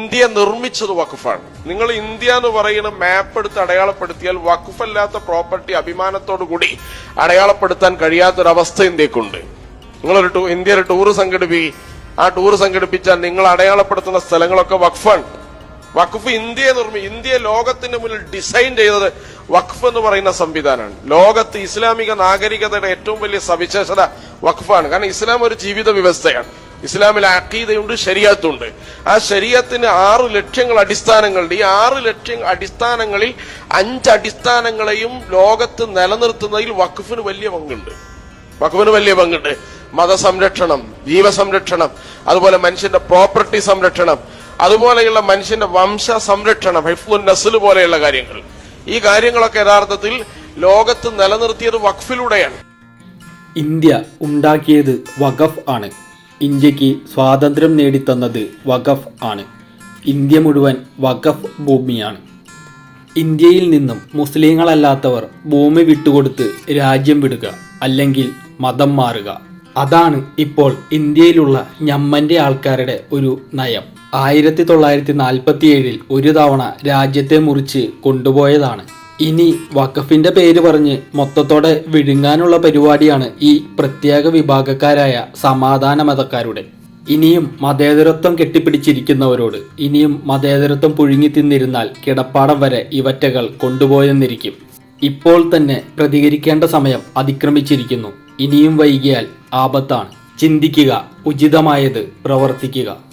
India നിർമ്മിച്ചത് വഖഫാണ്. നിങ്ങൾ India എന്ന് പറയുന്ന മാപ്പ് എടുത്ത് അടയാളപ്പെടുത്തിയാൽ വഖഫല്ലാത്ത പ്രോപ്പർട്ടി അഭിമാനത്തോടു കൂടി അടയാളപ്പെടുത്താൻ കഴിയാത്തൊരവസ്ഥ ഇന്ത്യക്കുണ്ട് നിങ്ങളൊരു ടൂ ഇന്ത്യ ഒരു ടൂർ സംഘടിപ്പി ആ ടൂർ സംഘടിപ്പിച്ചാൽ നിങ്ങൾ അടയാളപ്പെടുത്തുന്ന സ്ഥലങ്ങളൊക്കെ വഖഫാണ്. വഖഫ് ഇന്ത്യയെ നിർമ്മി ഇന്ത്യ ലോകത്തിന്റെ മുന്നിൽ ഡിസൈൻ ചെയ്തത് വഖഫ് എന്ന് പറയുന്ന സംവിധാനമാണ്. ലോകത്ത് ഇസ്ലാമിക നാഗരികതയുടെ ഏറ്റവും വലിയ സവിശേഷത വഖഫാണ്. കാരണം ഇസ്ലാം ഒരു ജീവിത വ്യവസ്ഥയാണ്. ഇസ്ലാമിൽ അക്കീതയുണ്ട് ശരിയത്തുണ്ട് ആ ശരീരത്തിന് ആറ് ലക്ഷ്യങ്ങൾ അടിസ്ഥാനങ്ങളുണ്ട്. ഈ ആറ് ലക്ഷ്യ അടിസ്ഥാനങ്ങളിൽ അഞ്ച് അടിസ്ഥാനങ്ങളെയും ലോകത്ത് നിലനിർത്തുന്നതിൽ വഖഫിന് വലിയ പങ്കുണ്ട്. വഖഫിന് വലിയ പങ്കുണ്ട്. മതസംരക്ഷണം ജീവസംരക്ഷണം അതുപോലെ മനുഷ്യന്റെ പ്രോപ്പർട്ടി സംരക്ഷണം അതുപോലെയുള്ള മനുഷ്യന്റെ വംശ സംരക്ഷണം ഹൈഫുൽ നസുൽ പോലെയുള്ള കാര്യങ്ങൾ. ഈ കാര്യങ്ങളൊക്കെ യഥാർത്ഥത്തിൽ ലോകത്ത് നിലനിർത്തിയത് വഖഫിലൂടെയാണ്. ഇന്ത്യ ഉണ്ടാക്കിയത് വഖഫ് ആണ്. ഇന്ത്യയ്ക്ക് സ്വാതന്ത്ര്യം നേടിത്തന്നത് വഖഫ് ആണ്. ഇന്ത്യ മുഴുവൻ വഖഫ് ഭൂമിയാണ്. ഇന്ത്യയിൽ നിന്നും മുസ്ലിങ്ങളല്ലാത്തവർ ഭൂമി വിട്ടുകൊടുത്ത് രാജ്യം വിടുക അല്ലെങ്കിൽ മതം മാറുക. അതാണ് ഇപ്പോൾ ഇന്ത്യയിലുള്ള ഞമ്മന്റെ ആൾക്കാരുടെ ഒരു നയം. ആയിരത്തി തൊള്ളായിരത്തി നാൽപ്പത്തിയേഴിൽ ഒരു തവണ രാജ്യത്തെ മുറിച്ച് കൊണ്ടുപോയതാണ് ഇനി വഖഫിന്റെ പേര് പറഞ്ഞ് മൊത്തത്തോടെ വിഴുങ്ങാനുള്ള പരിപാടിയാണ് ഈ പ്രത്യേക വിഭാഗക്കാരായ സമാധാന മതക്കാരുടെ ഇനിയും മതേതരത്വം കെട്ടിപ്പിടിച്ചിരിക്കുന്നവരോട് ഇനിയും മതേതരത്വം പുഴുങ്ങി തിന്നിരുന്നാൽ കിടപ്പാടം വരെ ഇവറ്റകൾ കൊണ്ടുപോയെന്നിരിക്കും. ഇപ്പോൾ തന്നെ പ്രതികരിക്കേണ്ട സമയം അതിക്രമിച്ചിരിക്കുന്നു. ഇനിയും വൈകിയാൽ ആപത്താണ്. ചിന്തിക്കുക ഉചിതമായത് പ്രവർത്തിക്കുക.